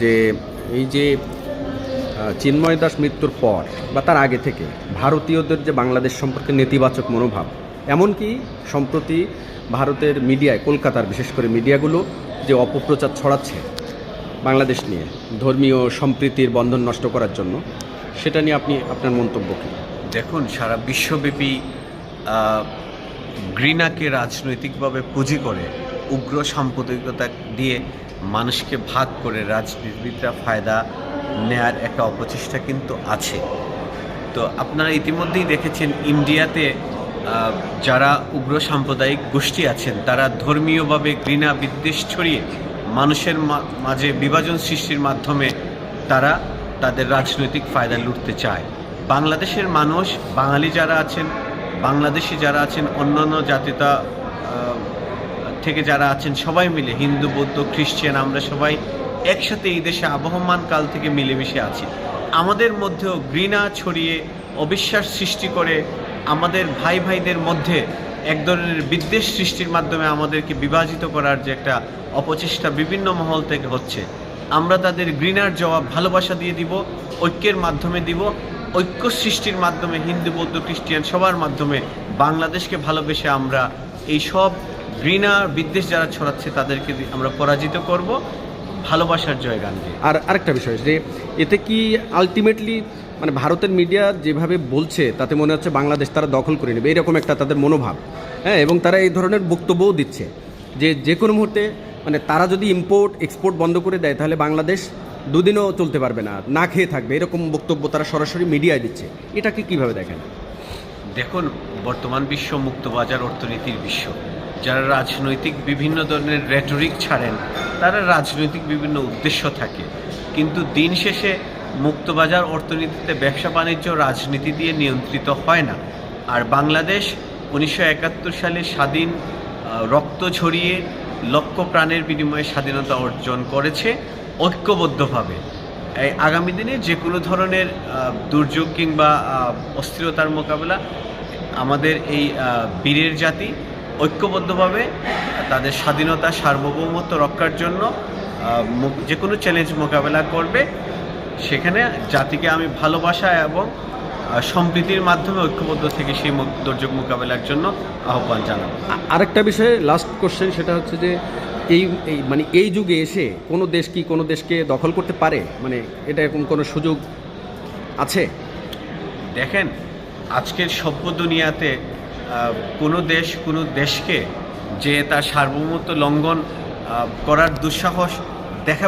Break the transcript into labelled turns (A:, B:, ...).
A: যে এই যে চিন্ময় দাস মৃত্যুর পর বা তার আগে থেকে ভারতীয়দের যে বাংলাদেশ সম্পর্কে নেতিবাচক মনোভাব, এমনকি সম্প্রতি ভারতের মিডিয়ায়, কলকাতার বিশেষ করে মিডিয়াগুলো যে অপপ্রচার ছড়াচ্ছে বাংলাদেশ নিয়ে, ধর্মীয় সম্প্রীতির বন্ধন নষ্ট করার জন্য, সেটা নিয়ে আপনি, আপনার মন্তব্য কী?
B: দেখুন, সারা বিশ্বব্যাপী ঘৃণাকে রাজনৈতিকভাবে পুঁজি করে উগ্র সাম্প্রদায়িকতা দিয়ে মানুষকে ভাগ করে রাজনীতিবিদরা ফায়দা নেয়ার একটা অপচেষ্টা কিন্তু আছে। তো আপনারা ইতিমধ্যেই দেখেছেন ইন্ডিয়াতে যারা উগ্র সাম্প্রদায়িক গোষ্ঠী আছেন, তারা ধর্মীয়ভাবে ঘৃণা, বিদ্বেষ ছড়িয়ে মানুষের মাঝে বিভাজন সৃষ্টির মাধ্যমে তারা তাদের রাজনৈতিক ফায়দা লুটতে চায়। বাংলাদেশের মানুষ, বাঙালি যারা আছেন, বাংলাদেশি যারা আছেন, অন্যান্য জাতিতা থেকে যারা আছেন সবাই মিলে, হিন্দু, বৌদ্ধ, খ্রিস্টান, আমরা সবাই একসাথে এই দেশে আবহমান কাল থেকে মিলেমিশে আছি। আমাদের মধ্যেও ঘৃণা ছড়িয়ে অবিশ্বাস সৃষ্টি করে আমাদের ভাই ভাইদের মধ্যে এক ধরনের বিদ্বেষ সৃষ্টির মাধ্যমে আমাদেরকে বিভাজিত করার যে একটা অপচেষ্টা বিভিন্ন মহল থেকে হচ্ছে। আমরা তাদের ঘৃণার জবাব ভালোবাসা দিয়ে দিব, ঐক্যের মাধ্যমে দিব, ঐক্য সৃষ্টির মাধ্যমে হিন্দু, বৌদ্ধ খ্রিস্টিয়ান সবার মাধ্যমে বাংলাদেশকে ভালোবেসে আমরা এই সব ঘৃণা বিদ্বেষ যারা ছড়াচ্ছে তাদেরকে আমরা পরাজিত করব। ভালোবাসার জয়গান দিয়ে
A: আর আরেকটা বিষয় যে এতে কি আলটিমেটলি মানে ভারতের মিডিয়া যেভাবে বলছে তাতে মনে হচ্ছে বাংলাদেশ তারা দখল করে নেবে এরকম একটা তাদের মনোভাব। হ্যাঁ এবং তারা এই ধরনের বক্তব্যও দিচ্ছে যে যে কোনো মুহূর্তে মানে তারা যদি ইম্পোর্ট এক্সপোর্ট বন্ধ করে দেয় তাহলে বাংলাদেশ দুদিনও চলতে পারবে না না খেয়ে থাকবে এরকম বক্তব্য তারা সরাসরি মিডিয়ায় দিচ্ছে। এটাকে কীভাবে দেখেন?
B: দেখুন বর্তমান বিশ্ব মুক্তবাজার অর্থনীতির বিশ্ব। যারা রাজনৈতিক বিভিন্ন ধরনের রেটরিক ছাড়েন, তারা রাজনৈতিক বিভিন্ন উদ্দেশ্য থাকে। কিন্তু দিন শেষে মুক্তবাজার অর্থনীতিতে ব্যবসা বাণিজ্য রাজনীতি দিয়ে নিয়ন্ত্রিত হয় না। আর বাংলাদেশ উনিশশো একাত্তর সালে স্বাধীন রক্ত ঝরিয়ে লক্ষ প্রাণের বিনিময়ে স্বাধীনতা অর্জন করেছে ঐক্যবদ্ধভাবে। এই আগামী দিনে যে কোনো ধরনের দুর্যোগ কিংবা অস্থিরতার মোকাবেলা আমাদের এই বীরের জাতি ঐক্যবদ্ধভাবে তাদের স্বাধীনতা সার্বভৌমত্ব রক্ষার জন্য যে কোনো চ্যালেঞ্জ মোকাবেলা করবে। সেখানে জাতিকে আমি ভালোবাসা এবং সম্প্রীতির মাধ্যমে ঐক্যবদ্ধ থেকে সেই দুর্যোগ মোকাবেলার জন্য আহ্বান জানাব।
A: আরেকটা বিষয়ে লাস্ট কোশ্চেন সেটা হচ্ছে যে এই এই মানে এই যুগে এসে কোনো দেশ কি কোনো দেশকে দখল করতে পারে? মানে এটা এরকম কোনো সুযোগ আছে?
B: দেখেন আজকের সভ্য দুনিয়াতে কোনো দেশ কোনো দেশকে যে তার সার্বভৌমত্ব লঙ্ঘন করার দুঃসাহস দেখাবে